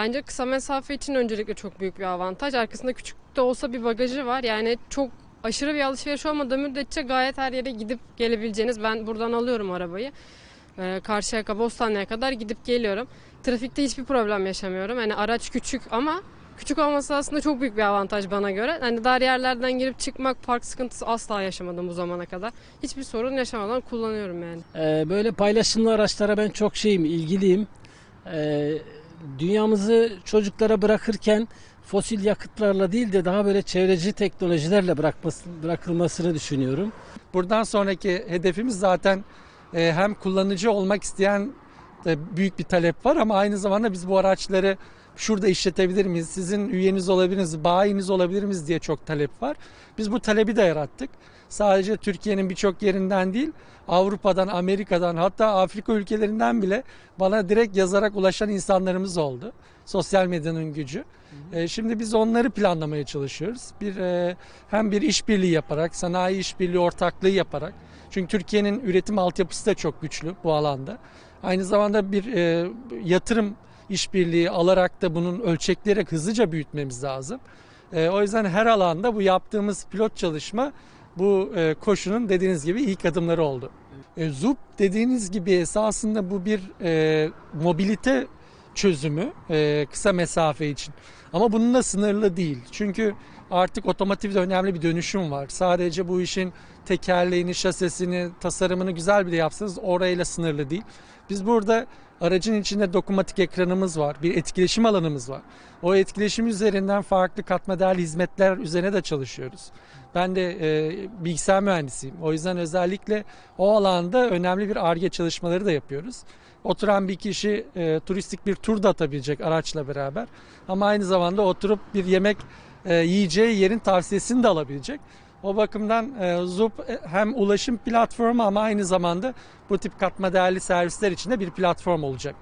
Bence kısa mesafe için öncelikle çok büyük bir avantaj. Arkasında küçük de olsa bir bagajı var. Yani çok aşırı bir alışveriş olmadığı müddetçe gayet her yere gidip gelebileceğiniz. Ben buradan alıyorum arabayı. Ee, Karşıyaka, Bostanlı'ya kadar gidip geliyorum. Trafikte hiçbir problem yaşamıyorum. Hani araç küçük ama küçük olması aslında çok büyük bir avantaj bana göre. Hani dar yerlerden girip çıkmak, park sıkıntısı asla yaşamadım bu zamana kadar. Hiçbir sorun yaşamadan kullanıyorum yani. Ee, böyle paylaşımlı araçlara ben çok şeyim, ilgiliyim. Ee, dünyamızı çocuklara bırakırken fosil yakıtlarla değil de daha böyle çevreci teknolojilerle bırakması, bırakılmasını düşünüyorum. Buradan sonraki hedefimiz zaten e, hem kullanıcı olmak isteyen de büyük bir talep var ama aynı zamanda biz bu araçları şurada işletebilir miyiz, sizin üyeniz olabilir miyiz, bayiniz olabilir miyiz diye çok talep var. Biz bu talebi de yarattık. Sadece Türkiye'nin birçok yerinden değil, Avrupa'dan, Amerika'dan hatta Afrika ülkelerinden bile bana direkt yazarak ulaşan insanlarımız oldu. Sosyal medyanın gücü. E, Şimdi biz onları planlamaya çalışıyoruz. Bir e, hem bir işbirliği yaparak, sanayi işbirliği ortaklığı yaparak. Çünkü Türkiye'nin üretim altyapısı da çok güçlü bu alanda. Aynı zamanda bir e, yatırım işbirliği alarak da bunun ölçekleri hızlıca büyütmemiz lazım. E, o yüzden her alanda bu yaptığımız pilot çalışma bu e, koşunun dediğiniz gibi ilk adımları oldu. E, ZUP dediğiniz gibi esasında bu bir e, mobilite çözümü e, kısa mesafe için. Ama bununla sınırlı değil. Çünkü artık otomotivde önemli bir dönüşüm var. Sadece bu işin tekerleğini, şasesini, tasarımını güzel bile yapsanız orayla sınırlı değil. Biz burada aracın içinde dokunmatik ekranımız var. Bir etkileşim alanımız var. O etkileşim üzerinden farklı katma değerli hizmetler üzerine de çalışıyoruz. Ben de e, bilgisayar mühendisiyim. O yüzden özellikle o alanda önemli bir ARGE çalışmaları da yapıyoruz. Oturan bir kişi e, turistik bir tur da atabilecek araçla beraber. Ama aynı zamanda oturup bir yemek e, yiyeceği yerin tavsiyesini de alabilecek. O bakımdan e, ZUP e, hem ulaşım platformu ama aynı zamanda bu tip katma değerli servisler için de bir platform olacak.